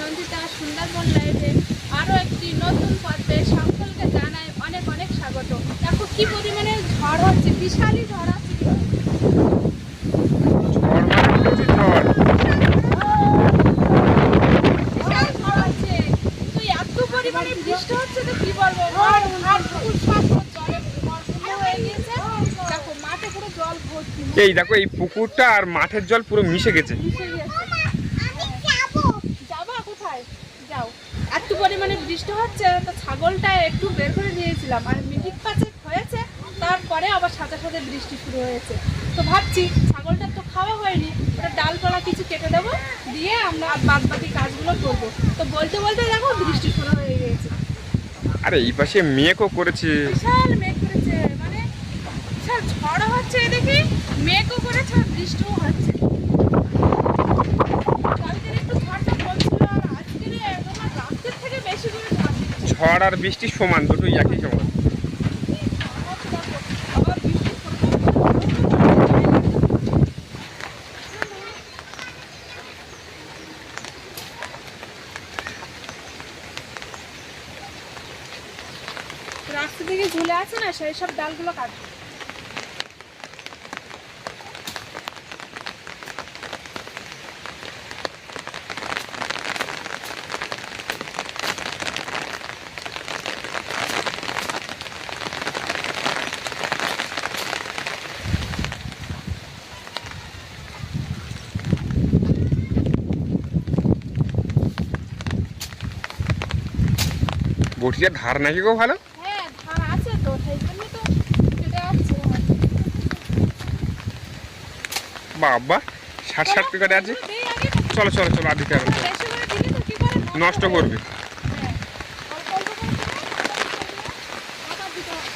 নন্দিতা সুন্দরবন লাইভে আরও একটি নতুন পর্বে সকলকে জানাই অনেক অনেক স্বাগত। দেখো, কি পরিমাণে ঝড় হচ্ছে, বিশালই ঝড় হচ্ছে। বৃষ্টি হচ্ছে তো কি বলব? এই দেখো, এই পুকুরটা আর মাঠের জল পুরো মিশে গেছে মিশে গেছে যাবা কোথায় যাও এত পরিমাণে বৃষ্টি হচ্ছে তো ছাগলটা একটু বের দিয়েছিলাম আর মিটিক পাচে হয়েছে তারপরে আবার সাথে সাথে বৃষ্টি শুরু হয়েছে। তো ভাবছি ছাগলটার তো খাওয়া হয়নি ওটা ডালপালা কিছু কেটে দেবো দিয়ে আমরা বাদ বাকি কাজগুলো করব। তো বলতে বলতে দেখো বৃষ্টি শুরু হয়ে গিয়েছে। আরে এই পাশে মেঘও করেছে। বিশাল মেঘ করেছে মানে বিশাল ঝড় হচ্ছে এদিকে মেঘও করেছে আর বৃষ্টিও হচ্ছে কালকের একটু ঝড়টা কম ছিল আর আজকের একদম আর রাতের থেকে বেশি করে ঝড় আর বৃষ্টি সমান, দুটোই একই সমান। রাস্তা থেকে ঝুলে আছে না সেই সব ডালগুলো কাটবে। বটিটার ধার নাকি গো ভালো? হ্যাঁ বাবা ষাট ষাট করে আছে। চলো চলো চলো আর। দিতে হবে নষ্ট করবে হ্যাঁ অল্প অল্প করে আবার দিতে হবে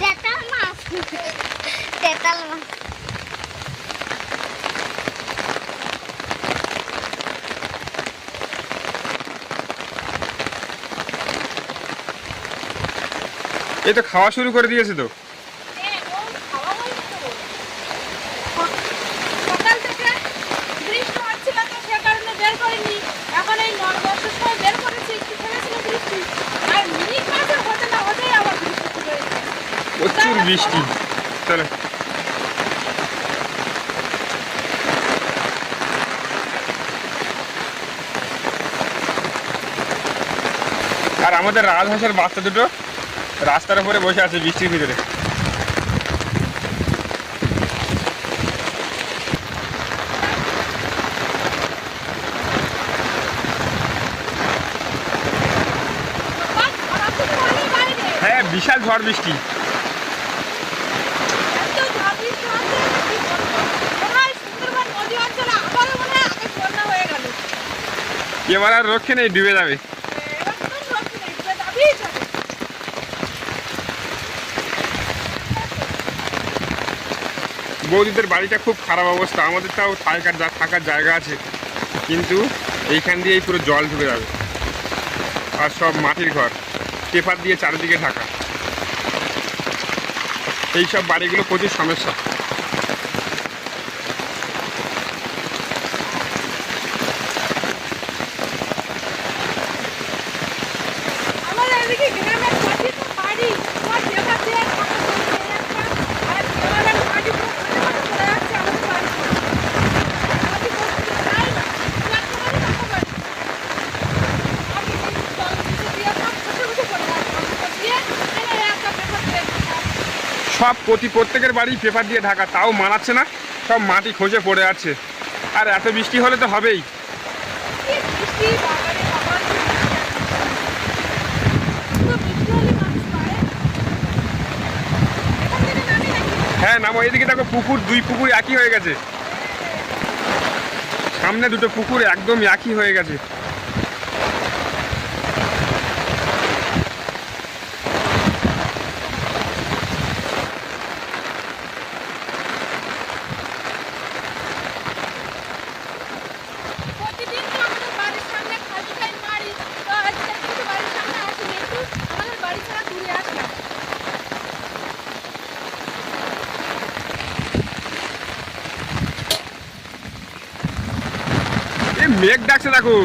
তেতাল মাছ তেতাল মাছ এই তো খাওয়া শুরু করে দিয়েছে তো হ্যাঁ, ও খাওয়া হয়নি তো। সকাল থেকে বৃষ্টি হচ্ছিল তো সে কারণে বের করিনি এখন এই নয় দশটার সময় বের করেছি একটু থেমেছিল বৃষ্টি আর মিনিট মাঝে হতে না তো খাওয়া শুরু হয়ে গেছে। প্রচুর বৃষ্টি। চলো। আর আমাদের রাজহাঁসের বাচ্চা দুটো? রাস্তার উপরে বসে আছে বৃষ্টির ভিতরে। হ্যাঁ বিশাল ঝড় বৃষ্টি। এবার আর রক্ষে নেই ডুবে যাবে এবার কোনো রক্ষে নেই, ডুবে যাবেই যাবে। বৌদিদের বাড়িটা খুব খারাপ অবস্থা। আমাদের তাও থাকার থাকার জায়গা আছে। কিন্তু এইখান দিয়েই পুরো জল ঢুকে যাবে। আর সব মাটির ঘর। পেপার দিয়ে চারিদিকে ঢাকা। এইসব বাড়িগুলো প্রচুর সমস্যা আমাদের এদিকে গ্রামের মাটি তো বাড়ি, তোমার দেওয়া দিয়ে থাকা চলছে একটা, আর দেওয়ালের মাটি পুরো খালি খালি পড়ে যাচ্ছে আমাদের বাড়িতে। মাটি পড়তে চায় না, দু একটা বাড়ি থাকা বাড়ি। মাটি দিয়ে জল কিছু দিয়ে সব খসে খসে পড়ে যাচ্ছে। মাটিটা দিয়ে এনে একটা পেপার দিয়ে দিতে হবে। সব প্রতি প্রত্যেকের বাড়ি পেপার দিয়ে ঢাকা তাও মানাচ্ছে না সব মাটি খোঁজে পড়ে আছে। আর এত বৃষ্টি হলে তো হবেই? হ্যাঁ নামো এইদিকে দেখো পুকুর দুই পুকুর একই হয়ে গেছে। সামনে দুটো পুকুর একদম একই হয়ে গেছে। মেঘ ডাকছে দেখো।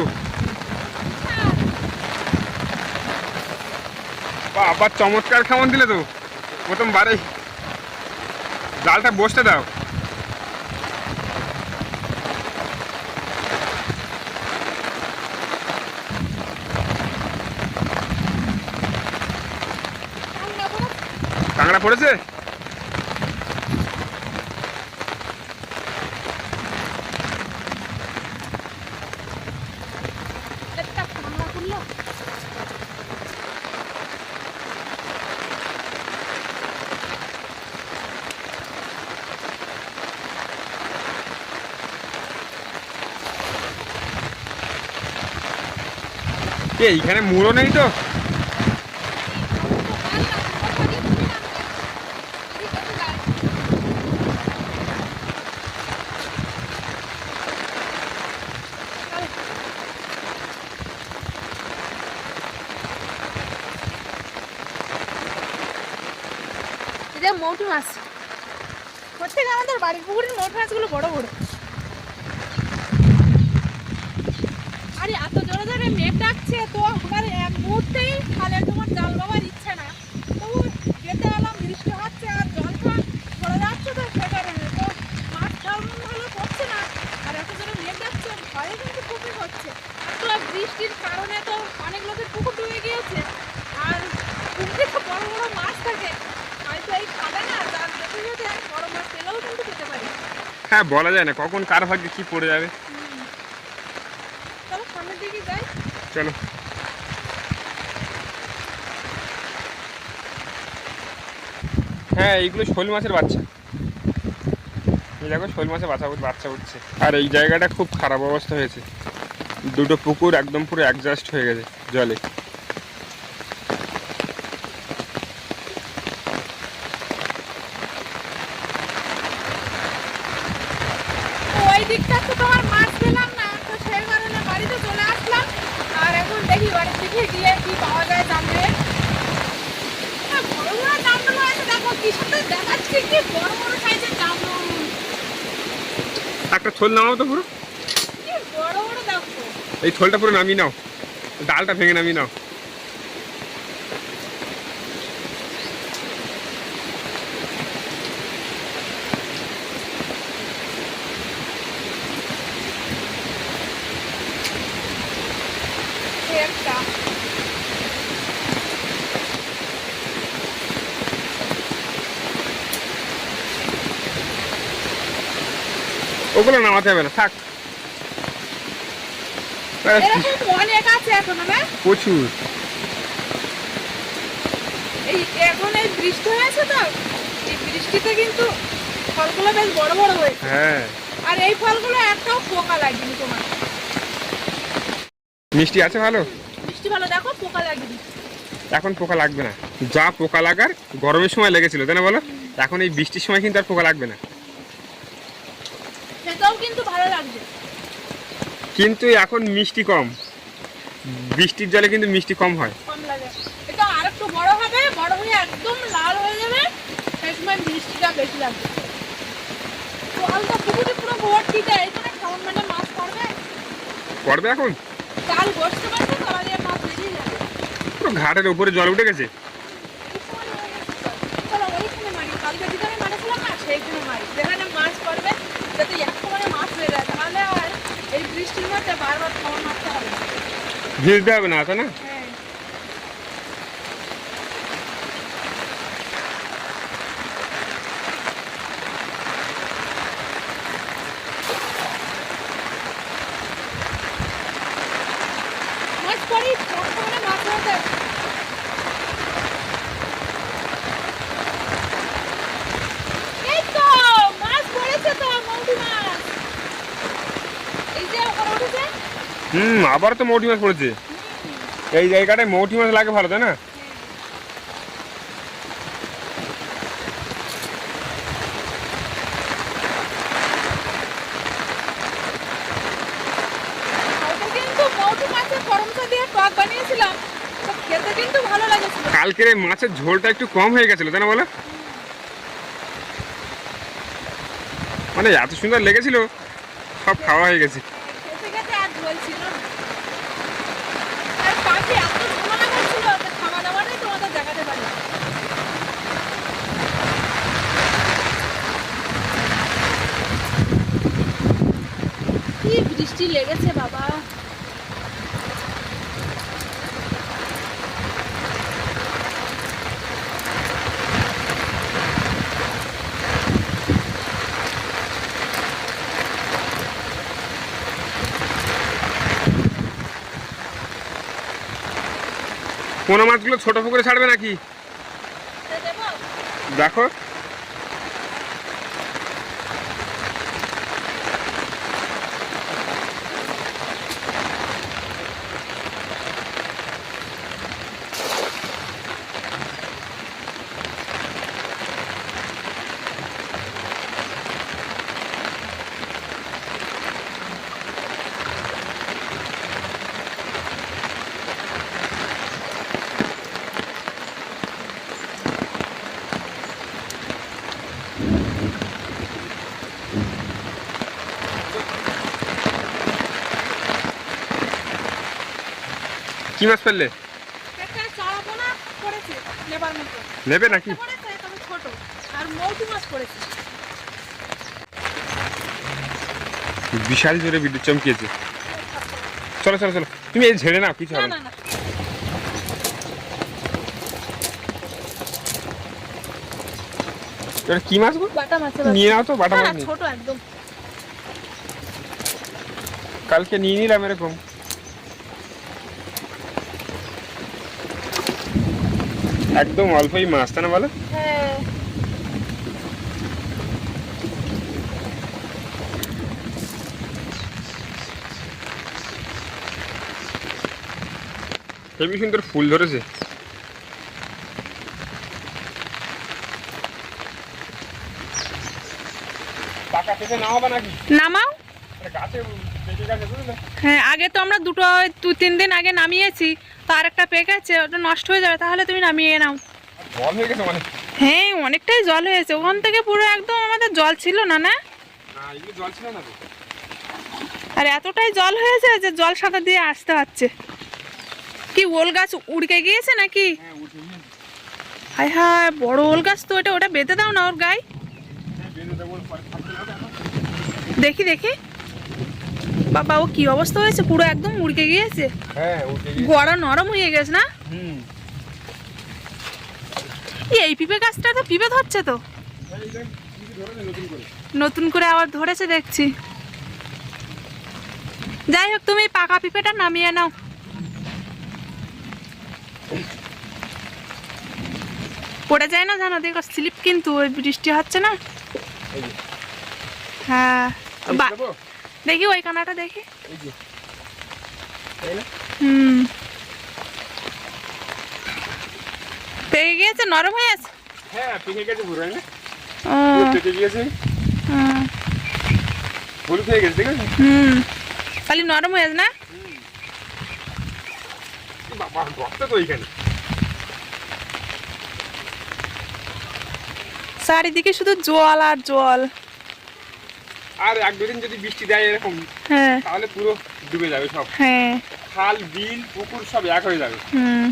আবার চমৎকার খামন দিলে তো। প্রথম বারে। জালটা বসতে দাও। কাঁকড়া পড়েছে? এইখানে মুড়ো নেই তো এটা মৌটু মাছ প্রত্যেক আমাদের বাড়ির পুকুরের মৌটু মাছগুলো বড় বড় আরে এত জোরে জোরে মেঘ ডাকছে তো আমার এক মুহূর্তেই খালে তোমার জাল বাবার ইচ্ছে না তবু যেতে এলাম বৃষ্টি হচ্ছে আর জলটা পড়ে যাচ্ছে তো সে কারণে তো মাছ তেমন ভালো পড়ছে না আর এত জোরে মেঘ ডাকছে ভয়ে কিন্তু খুবই হচ্ছে তো বৃষ্টির কারণে তো অনেক লোকের পুকুর ডুবে গিয়েছে আর পুকুরে তো বড় বড় মাছ থাকে হয়তো এই খাবে না জাল যেতে যেতে বড় মাছ পেলেও কিন্তু পেতে পারি হ্যাঁ বলা যায় না। কখন কার ভাগ্যে কি পড়ে যাবে? চলো হ্যাঁ এইগুলো শোল মাছের বাচ্চা। এই দেখো শোল মাছের বাচ্চা বাচ্চা উঠছে। আর এই জায়গাটা খুব খারাপ অবস্থা হয়েছে। দুটো পুকুর একদম পুরো অ্যাডজাস্ট হয়ে গেছে জলে তো ওই দিকটা তো তোমার মাছ পেলাম না তো সেই কারণে বাড়িতে চলে আসলাম আর এখন দেখি বাড়ির দিকে গিয়ে কি পাওয়া যায় জানবে বড় বড় জামরুল আছে দেখো কি সুন্দর দেখাচ্ছে কি বড় বড় সাইজের জামরুল একটা থোল নামাও তো পুরো। এই থোলটা পুরো নামিয়ে নাও। ডালটা ভেঙে নামিয়ে নাও এই একটা ওগুলো নামাতে হবে না থাক। প্রচুর। এই এখন এই বৃষ্টি হয়েছে তো এই বৃষ্টিতে কিন্তু ফলগুলো বেশ বড় বড় হয়েছে। হ্যাঁ। আর এই ফলগুলো একটাও পোকা লাগেনি তোমার। মিষ্টি আছে ভালো? বৃষ্টি ভালো দেখো পোকা লাগেনি। এখন পোকা লাগবে না। যা পোকা লাগার গরমের সময় লেগেছিল তাই না বলো? এখন এই বৃষ্টির সময় কিন্তু আর পোকা লাগবে না। কিন্তু ভালো লাগছে। কিন্তু এখন মিষ্টি কম। বৃষ্টির জলে কিন্তু মিষ্টি কম হয়। কম লাগে। এটা আর একটু বড় হবে বড় হয়ে একদম লাল হয়ে যাবে। সেই সময় বৃষ্টিটা বেশি লাগবে। তো আলটা পুকুরে পুরো ভর্তি দেয় এখানে খাওয়ান মানে মাছ পড়বে। পড়বে এখন? কাল বসতে পারবে তলা দিয়ে মাছ বেরিয়ে যাবে। পুরো ঘাটের উপরে জল উঠে গেছে এই সময় হয়ে গেছে তো। চলো ওইখানে মারি কালকে যেখানে মারেছিলাম না সেইখানে মারি যেখানে মাছ পড়বে যাতে এক সময় মাছ হয়ে যায় তাহলে আর এই বৃষ্টির মধ্যে বারবার খাওয়ান মারতে হবে। ভিজতে হবে না তাই না? হ্যাঁ। এই তো মাছ পড়েছে তো মৌটি মাছ এই যে ওখানে উঠেছে হুম আবার তো মৌটি মাছ পড়েছে। এই জায়গাটায় মৌটি মাছ লাগে ভালো তাই না? কালকের মাছের ঝোলটা একটু কম হয়ে গেছিল তাই না বলো? মানে এত সুন্দর লেগেছিল সব খাওয়া হয়ে গেছে। চলছিল না আর পাখি এত ঝামেলা করছিল খাওয়া দাওয়াটাই তোমাদের দেখাতে পারি। কি বৃষ্টি লেগেছে বাবা। কোনো মাছগুলো ছোট পুকুরে ছাড়বে নাকি? দেখো। কি মাছ ফেললে? নেবে নাকি? বিশাল জোরে বিদ্যুৎ চমকিয়েছে। চলো চলো চলো। তুমি এই ঝেড়ে নাও কিছু হবে না না। কি মাছ গো? বাটা মাছের নিয়ে নাও তো বাটা মাছ ছোট একদম। কালকে নিয়ে নিলাম এরকম। একদম অল্পই মাছ তাই না বলো? হ্যাঁ। হেবি সুন্দর ফুল ধরেছে। নামাও। হ্যাঁ আগে তো আমরা দুটো দু তিন দিন আগে নামিয়েছি। তো আরেকটা পেকেছে ওটা নষ্ট হয়ে যাবে তাহলে তুমি নামিয়ে নাও। জল হয়ে গেছে মানে? হ্যাঁ অনেকটাই জল হয়েছে। ওখান থেকে পুরো একদম আমাদের জল ছিল না না? জল ছিল না আর এতটাই জল হয়েছে যে জল সাঁতার দিয়ে আসতে হচ্ছে। কি ওল গাছ উড়কে গিয়েছে নাকি? হ্যাঁ হায় হায় বড় ওল গাছ তো ওটা ওটা বেঁধে দাও না ওর গায়ে। হ্যাঁ। দেখি দেখি। বাবা ও কি অবস্থা হয়েছে? পুরো একদম উড়কে গিয়েছে। হ্যাঁ গোড়া নরম হয়ে গেছে না? এই, এই পিঁপে গাছটা তো পিঁপে ধরছে তো। হ্যাঁ, নতুন করে। আবার ধরেছে দেখছি। যাই হোক তুমি পাকা পিঁপেটা নামিয়ে নাও। পড়ে যায় না জানো? দেখো স্লিপ কিন্তু ওই বৃষ্টি হচ্ছে না? হ্যাঁ? দেখি ওই কানাটা দেখি। হুম। পেকে গিয়েছে? নরম হয়ে আছে? হ্যাঁ পেকে গেছে পুরো না? পেকে গিয়েছে। হুম, হলুদ গেছে ঠিক আছে? হুম। খালি নরম হয়ে আছে না? বাবা গর্ত তো এইখানে। চারিদিকে শুধু জল আর জল। আর এক দুদিন যদি বৃষ্টি দেয় এরকম হ্যাঁ। তাহলে পুরো ডুবে যাবে সব। হ্যাঁ। খাল বিল পুকুর সব এক হয়ে যাবে। হুম।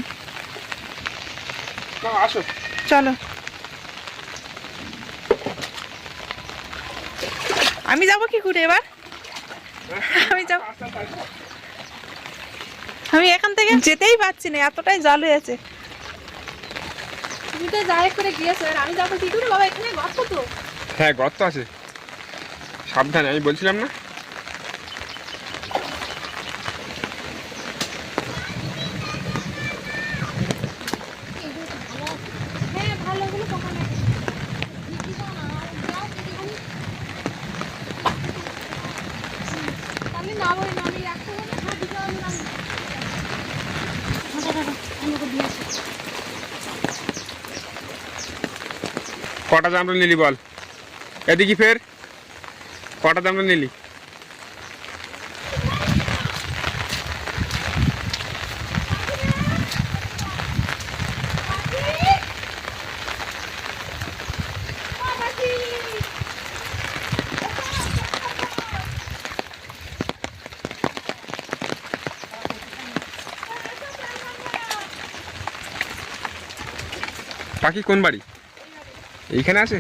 আসো। চলো। আমি যাব কি করে এবার? আমি যাব। আমি এখান থেকে যেতেই পারছি না এতটাই জল হয়েছে তুমি তো যাই করে গিয়েছো আর আমি যাব কি করে? বাবা এখানে গর্ত তো। হ্যাঁ গর্ত আছে। সাবধানে আমি বলছিলাম না। কটা দামটা নিলি বল? এদিকে ফের। কটা দামটা নিলি? পাখি কোন বাড়ি? এইখানে আছে?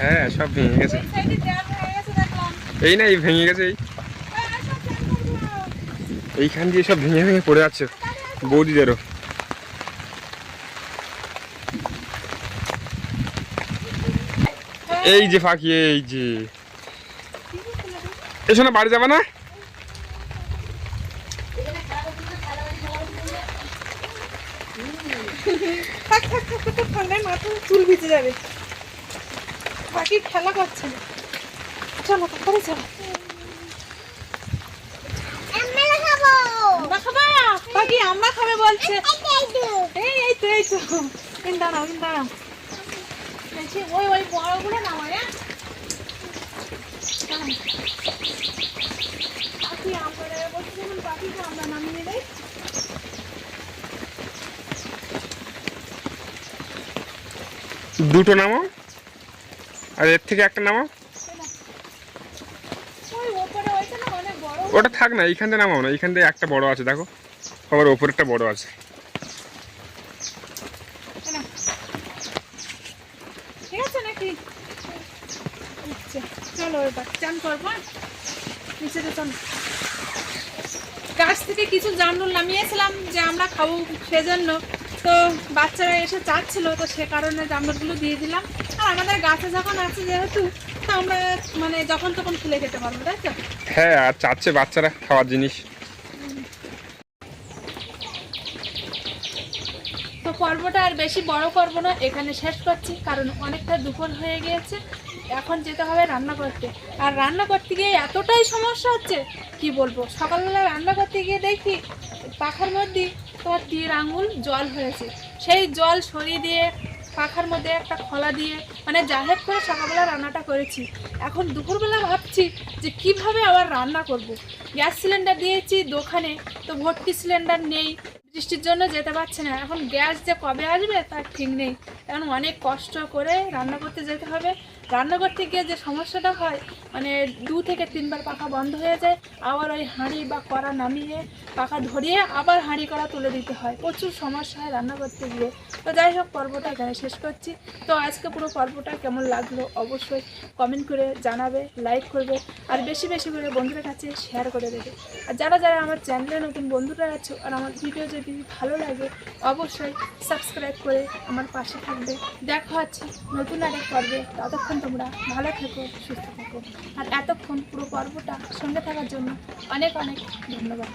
হ্যাঁ সব ভেঙে গেছে। এই না, এই ভেঙে গেছে, এই। এইখান দিয়ে সব ভেঙে ভেঙে পড়ে যাচ্ছে বৌদিদেরও। এই যে ফাঁকি এই যে। এসো না বাড়ি যাবে না থাক থাক থাক থাক, থাক, ঠান্ডায় মাথা চুল ভিজে যাবে বাকি খেলা করছে না চলো তাড়াতাড়ি চলো আমরা খাব আমরা খাবা বাকি আমরা খাবে বলছে এই এই এই তো এই তো ইন দাঁড়াও ইন দাঁড়াও ওই ওই বড়গুলো নামায় দাঁড়াও। পাখি আমরা বলছি যেমন পাখিকে আমরা নামিয়ে দেই দুটো নামো? আর এর থেকে একটা নামো ওই ওপরে ওইটা না অনেক বড় ওটা থাক না এইখান থেকে নামাও না এইখান থেকে একটা বড় আছে, দেখো। আবার ওপরেরটা বড় আছে। আচ্ছা চলো এবার, চান করব হ্যাঁ? নিচেতে চলো। গাছ থেকে কিছু জামরুল নামিয়েছিলাম যে আমরা খাব সেজন্য। তো বাচ্চারা এসে চাচ্ছিল, তো সে কারণে জামরুলগুলো দিয়ে দিলাম। আর আমাদের গাছে যখন আছে যেহেতু, তো আমরা মানে যখন তখন খুলে খেতে পারব, তাই তো? হ্যাঁ আর চাচ্ছে বাচ্চারা খাওয়ার জিনিস। তো পর্বটা আর বেশি বড় করব না, এখানে শেষ করছি, কারণ অনেকটা দুপুর হয়ে গিয়েছে। এখন যেতে হবে রান্না করতে। আর রান্না করতে গিয়ে এতটাই সমস্যা হচ্ছে, কি বলব? সকালবেলা রান্না করতে গিয়ে দেখি পাখার মধ্যে তোমার তীর আঙুল জল হয়েছে। সেই জল সরিয়ে দিয়ে পাখার মধ্যে একটা খলা দিয়ে মানে জাহেদ করে সকালবেলা রান্নাটা করেছি। এখন দুপুরবেলা ভাবছি যে কীভাবে আবার রান্না করব। গ্যাস সিলিন্ডার দিয়েছি দোকানে, তো ভর্তি সিলিন্ডার নেই। বৃষ্টির জন্য যেতে পারছে না। এখন গ্যাস যে কবে আসবে তার ঠিক নেই। এখন অনেক কষ্ট করে রান্না করতে যেতে হবে। রান্না করতে গিয়ে যে সমস্যাটা হয় মানে দু থেকে তিনবার পাখা বন্ধ হয়ে যায়, আবার ওই হাঁড়ি বা কড়া নামিয়ে পাখা ধরিয়ে আবার হাঁড়ি কড়া তুলে দিতে হয়। প্রচুর সমস্যা হয় রান্না করতে গিয়ে তো যাই হোক, পর্বটা এখানে শেষ করছি। তো আজকে পুরো পর্বটা কেমন লাগল অবশ্যই কমেন্ট করে জানাবে লাইক করবে, আর বেশি বেশি করে বন্ধুদের কাছে শেয়ার করে দেবে। আর যারা যারা আমার চ্যানেলে নতুন বন্ধুরা আছো আর আমার ভিডিও যদি ভালো লাগে, অবশ্যই সাবস্ক্রাইব করে আমার পাশে থাকবে। দেখা হচ্ছে নতুন আরেক পর্বে। ততক্ষণ তোমরা ভালো থেকো, সুস্থ থাকো। আর এতক্ষণ পুরো পর্বটা সঙ্গে থাকার জন্য অনেক অনেক ধন্যবাদ।